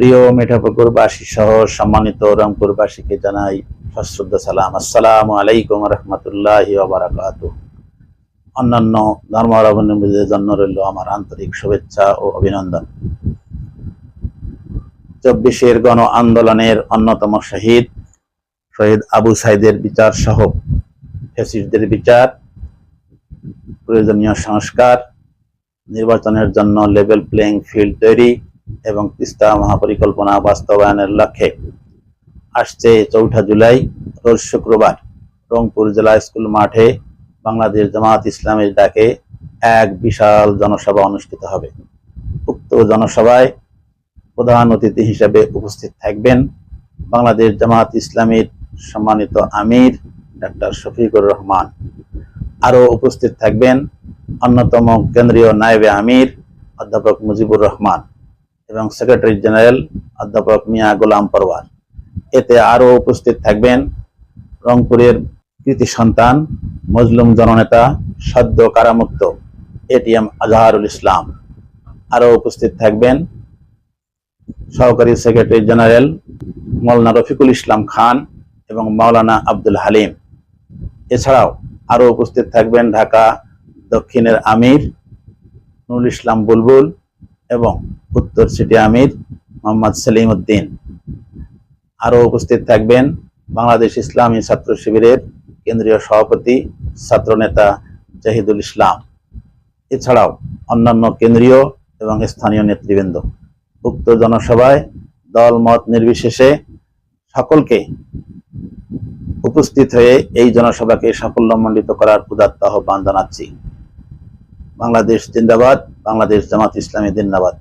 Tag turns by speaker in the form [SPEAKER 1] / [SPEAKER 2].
[SPEAKER 1] প্রিয় মিঠাপুকুরবাসী সহ সম্মানিত রংপুরবাসীকে জানাই সশ্রদ্ধ সালাম। আসসালামু আলাইকুম রহমতুল্লাহ বারাকাতু অন্যান্য ধর্মাবলম্বীদের জন্য রইল আমার আন্তরিক শুভেচ্ছা ও অভিনন্দন। চব্বিশের গণ আন্দোলনের অন্যতম শহীদ শহীদ আবু সাইদের বিচার সহ ফ্যাসিস্টদের বিচার, প্রয়োজনীয় সংস্কার, নির্বাচনের জন্য লেভেল প্লেইং ফিল্ড তৈরি এবং তিস্তা মহাপরিকল্পনা বাস্তবায়নের লক্ষ্যে আসছে চৌঠা জুলাই, রোজ শুক্রবার। রংপুর জেলা স্কুল মাঠে বাংলাদেশ জামাত ইসলামের ডাকে এক বিশাল জনসভা অনুষ্ঠিত হবে। উক্ত জনসভায় প্রধান অতিথি হিসেবে উপস্থিত থাকবেন বাংলাদেশ জামাত ইসলামীর সম্মানিত আমির ডাক্তার শফিকুর রহমান। আরও উপস্থিত থাকবেন অন্যতম কেন্দ্রীয় নায়েবে আমির অধ্যাপক মুজিবুর রহমান। এবং সেক্রেটারি জেনারেল অধ্যাপক মিয়া গোলাম পরওয়ার। এতে আরও উপস্থিত থাকবেন রংপুরের কৃতি সন্তান, মজলুম জননেতা সদ্য কারামুক্ত, এটিএম আজহারুল ইসলাম। আরও উপস্থিত থাকবেন সহকারী সেক্রেটারি জেনারেল মৌলানা রফিকুল ইসলাম খান এবং মাওলানা আব্দুল হালিম। এছাড়াও আরও উপস্থিত থাকবেন ঢাকা দক্ষিণের আমির নুরুল ইসলাম বুলবুল এবং উত্তর সিটি আমির মোহাম্মদ সেলিম উদ্দিন আরও উপস্থিত থাকবেন বাংলাদেশ ইসলামী ছাত্র শিবিরের কেন্দ্রীয় সভাপতি ছাত্রনেতা জাহিদুল ইসলাম। এছাড়াও অন্যান্য কেন্দ্রীয় এবং স্থানীয় নেতৃবৃন্দ। উক্ত জনসভায় দল মত নির্বিশেষে সকলকে উপস্থিত হয়ে এই জনসভাকে সাফল্যমণ্ডিত করার উদাত্ত আহ্বান জানাচ্ছি। বাংলাদেশ জিন্দাবাদ। বাংলাদেশ জামাত ইসলামী জিন্দাবাদ।